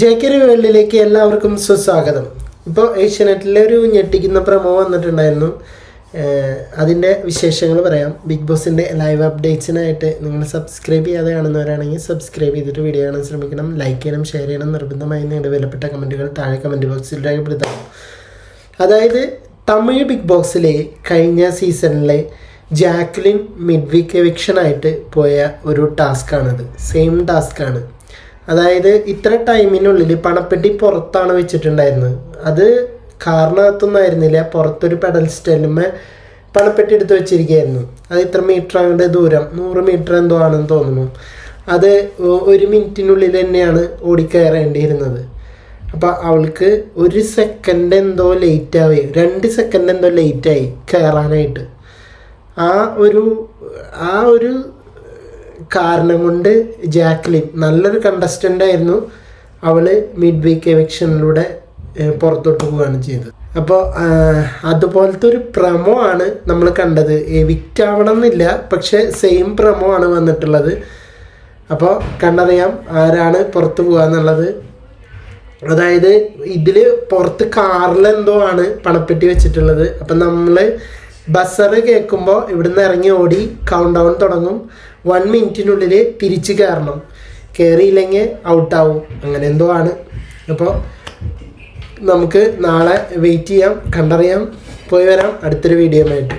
J വേൾഡിലേക്ക് എല്ലാവർക്കും സുസ്വാഗതം. ഇപ്പോൾ ഏഷ്യാനെറ്റിലെ ഒരു ഞെട്ടിക്കുന്ന പ്രമോ വന്നിട്ടുണ്ടായിരുന്നു. അതിന്റെ വിശേഷങ്ങൾ പറയാം. ബിഗ് ബോസിന്റെ ലൈവ് അപ്ഡേറ്റ്സിനായിട്ട് നിങ്ങൾ സബ്സ്ക്രൈബ് ചെയ്യാതെ കാണുന്നവരാണെങ്കിൽ സബ്സ്ക്രൈബ് ചെയ്തിട്ട് വീഡിയോ കാണാൻ ശ്രമിക്കണം. ലൈക്ക് ചെയ്യണം ഷെയർ ചെയ്യണം. നിർബന്ധമായി നിങ്ങളുടെ വിലപ്പെട്ട കമന്റുകൾ താഴെ കമന്റ് ബോക്സിൽ രേഖപ്പെടുത്താം അതായത് തമിഴ് ബിഗ് ബോക്സിലെ കഴിഞ്ഞ സീസണിലെ ജാക്ലിൻ മിഡ്വിക് എവിക്ഷനായിട്ട് പോയ ഒരു ടാസ്ക്കാണിത് സെയിം ടാസ്ക്കാണ് അതായത് ഇത്ര ടൈമിനുള്ളിൽ പണപ്പെട്ടി പുറത്താണ് വെച്ചിട്ടുണ്ടായിരുന്നത്. അത് കാറിനകത്തൊന്നും ആയിരുന്നില്ല പുറത്തൊരു പെഡൽ സ്റ്റെല്ലുമേ പണപ്പെട്ടി എടുത്ത് വെച്ചിരിക്കുകയായിരുന്നു. അത് ഇത്ര മീറ്റർ അങ്ങോട്ട് ദൂരം? നൂറ് മീറ്റർ എന്തോ ആണെന്ന് തോന്നുന്നു. അത് ഒരു മിനിറ്റിനുള്ളിൽ തന്നെയാണ് ഓടിക്കയറേണ്ടിയിരുന്നത്. അപ്പോൾ അവൾക്ക് ഒരു സെക്കൻഡ് എന്തോ ലേറ്റ് ആവുക രണ്ട് സെക്കൻഡ് എന്തോ ലേറ്റ് ആയി കയറാനായിട്ട്. ആ ഒരു ആ ഒരു കാരണം കൊണ്ട് ജാക്ലിൻ നല്ലൊരു കണ്ടസ്റ്റന്റ് ആയിരുന്നു. അവൾ മിഡ് വീക്ക് എവിക്ഷനിലൂടെ പുറത്തോട്ട് പോവുകയാണ് ചെയ്തത്. അപ്പോൾ അതുപോലത്തെ ഒരു പ്രമോ ആണ് നമ്മൾ കണ്ടത്. എവിക്റ്റ് ആവണം എന്നില്ല പക്ഷെ സെയിം പ്രമോ ആണ് വന്നിട്ടുള്ളത്. അപ്പോൾ കണ്ടറിയാം ആരാണ് പുറത്ത് പോകുക എന്നുള്ളത്. അതായത് ഇതിൽ പുറത്ത് കാറിലെന്തോ ആണ് പണപ്പെട്ടി വെച്ചിട്ടുള്ളത്. അപ്പം നമ്മൾ ബസ്സറ് കേൾക്കുമ്പോൾ ഇവിടുന്ന് ഇറങ്ങി ഓടി കൗണ്ട് ഡൗൺ തുടങ്ങും. വൺ മിനിറ്റിനുള്ളിൽ തിരിച്ച് കയറണം കയറിയില്ലെങ്കിൽ ഔട്ടാവും അങ്ങനെ എന്തോ ആണ്. അപ്പോൾ നമുക്ക് നാളെ വെയിറ്റ് ചെയ്യാം. കണ്ടറിയാം. പോയി വരാം. അടുത്തൊരു വീഡിയോ ആയിട്ട്.